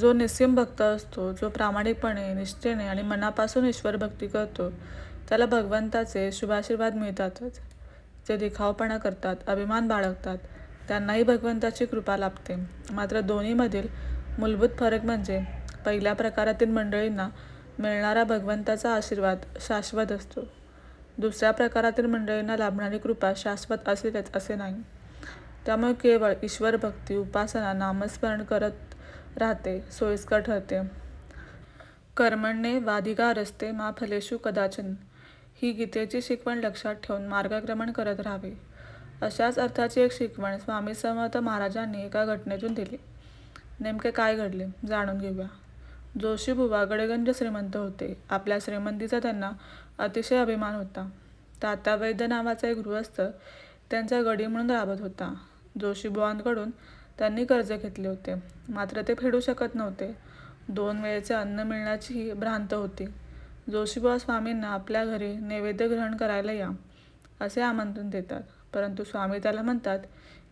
जो निस्सीम भक्त असतो जो प्रामाणिकपणे निष्ठेने आणि मनापासून ईश्वरभक्ती करतो त्याला भगवंताचे शुभाशीर्वाद मिळतातच. जे दिखावपणा करतात अभिमान बाळगतात त्यांनाही भगवंताची कृपा लाभते. मात्र दोन्हीमधील मूलभूत फरक म्हणजे पहिल्या प्रकारातील मंडळींना मिळणारा भगवंताचा आशीर्वाद शाश्वत असतो. दुसऱ्या प्रकारातील मंडळींना लाभणारी कृपा शाश्वत असेलच असे नाही. त्यामुळे केवळ ईश्वरभक्ती उपासना नामस्मरण करत राहते सोयीस्कर ठरते. कर्मण्ये वाधिकारस्ते मा फलेषु कदाचन. ही गीतेची शिकवण लक्षात ठेवून मार्गक्रमण करत राहावे. अशाच अर्थाची एक शिकवण स्वामी समर्थ महाराजांनी एका घटनेतून दिली. नेमके काय घडले जाणून घेऊया. जोशीबुवा गडगंज श्रीमंत होते. आपल्या श्रीमंतीचा त्यांना अतिशय अभिमान होता. तात्या वैद्य नावाचा एक गृहस्थ त्यांचा गडी म्हणून राबत होता. जोशीबुवांकडून त्यांनी कर्ज घेतले होते. मात्र ते फेडू शकत नव्हते. दोन वेळेचे अन्न मिळण्याचीही भ्रांत होती. जोशीबा स्वामींना आपल्या घरी नैवेद्य ग्रहण करायला या असे आमंत्रण देतात. परंतु स्वामी त्याला म्हणतात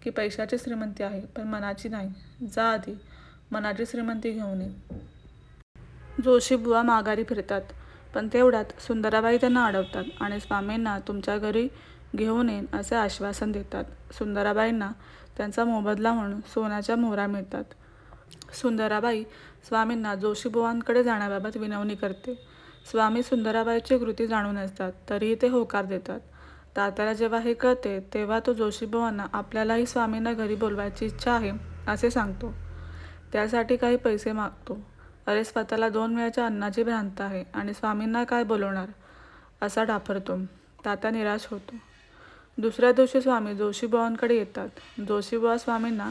की पैशाची श्रीमंती आहे पण मनाची नाही. जा आधी मनाची श्रीमंती घेऊन ये. जोशीबुवा माघारी फिरतात पण तेवढ्यात सुंदराबाई त्यांना अडवतात आणि स्वामींना तुमच्या घरी घेऊन येईन असे आश्वासन देतात. सुंदराबाईंना त्यांचा मोबदला म्हणून सोन्याच्या मोहरा मिळतात. सुंदराबाई स्वामींना जोशीबुवांकडे जाण्याबाबत विनवणी करते. स्वामी सुंदराबाईची कृती जाणून असतात तरीही ते होकार देतात. तात्याला जेव्हा हे कळते तेव्हा तो जोशीबुवांना आपल्यालाही स्वामींना घरी बोलवायची इच्छा आहे असे सांगतो. त्यासाठी काही पैसे मागतो. अरे स्वतःला दोन वेळाच्या अन्नाची भ्रांत आहे आणि स्वामींना काय बोलवणार? असा डाफरतो. तात्या निराश होतो. दुसऱ्या दिवशी स्वामी जोशीबुवांकडे येतात. जोशीबुवा स्वामींना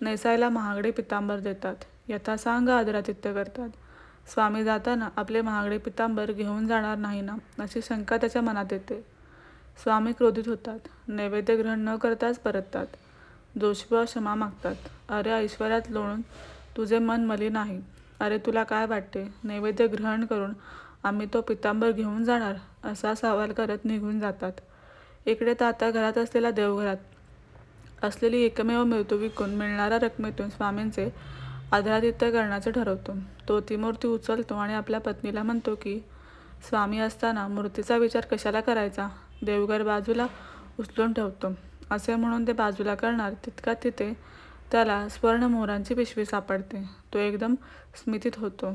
नेसायला महागडे पितांबर देतात. यथासांग आदरातिथ्य करतात. स्वामी जाताना आपले महागडे पितांबर घेऊन जाणार नाही ना अशी शंका त्याच्या मनात येते. स्वामी क्रोधित होतात. नैवेद्य ग्रहण न करताच परततात. जोशीबुवा क्षमा मागतात. अरे ऐश्वर्यात लोळून तुझे मन मलिन आहे. अरे तुला काय वाटते? नैवेद्य ग्रहण करून आम्ही तो पितांबर घेऊन जाणार? असा सवाल करत निघून जातात. इकडे तर आता घरात असलेल्या देवघरात. असलेली एकमेव मृत्यू विकून मिळणाऱ्या रकमेतून स्वामींचे आदरातिथ्य करण्याचे ठरवतो. तो ती मूर्ती उचलतो आणि आपल्या पत्नीला म्हणतो की स्वामी असताना मूर्तीचा विचार कशाला करायचा? देवघर बाजूला उचलून ठेवतो. असे म्हणून ते बाजूला करणार तितका तिथे त्याला स्वर्ण मोहरांची पिशवी सापडते. तो एकदम स्मितीत होतो.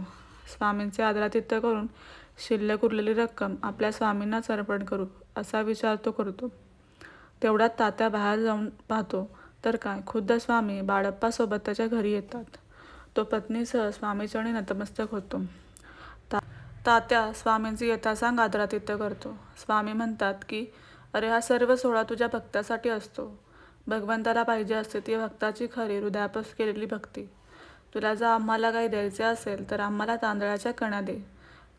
स्वामींचे आदरातिथ्य करून शिल्लक उरलेली रक्कम आपल्या स्वामींनाच अर्पण करू असा विचार तो करतो. तेवढ्यात तात्या बाहेर जाऊन पाहतो तर काय खुद्द स्वामी बाळप्पासोबत त्याच्या घरी येतात. तो पत्नीसह स्वामीचरणी नतमस्तक होतो. ता तात्या स्वामींची यथासांग आदरातिथ्य करतो. स्वामी म्हणतात की अरे हा सर्व सोहळा तुझ्या भक्तासाठी असतो. भगवंताला पाहिजे असते ती भक्ताची खरी हृदयापास केलेली भक्ती. तुला जर आम्हाला काही द्यायचे असेल तर आम्हाला तांदळाच्या कणा दे.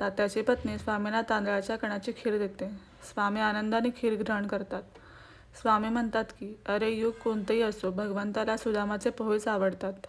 तात्याची पत्नी स्वामींना तांदळाच्या कणाची खीर देते. स्वामी आनंदाने खीर ग्रहण करतात. स्वामी म्हणतात की अरे युग कोणतेही असो भगवंताला सुदामाचे पोहेच आवडतात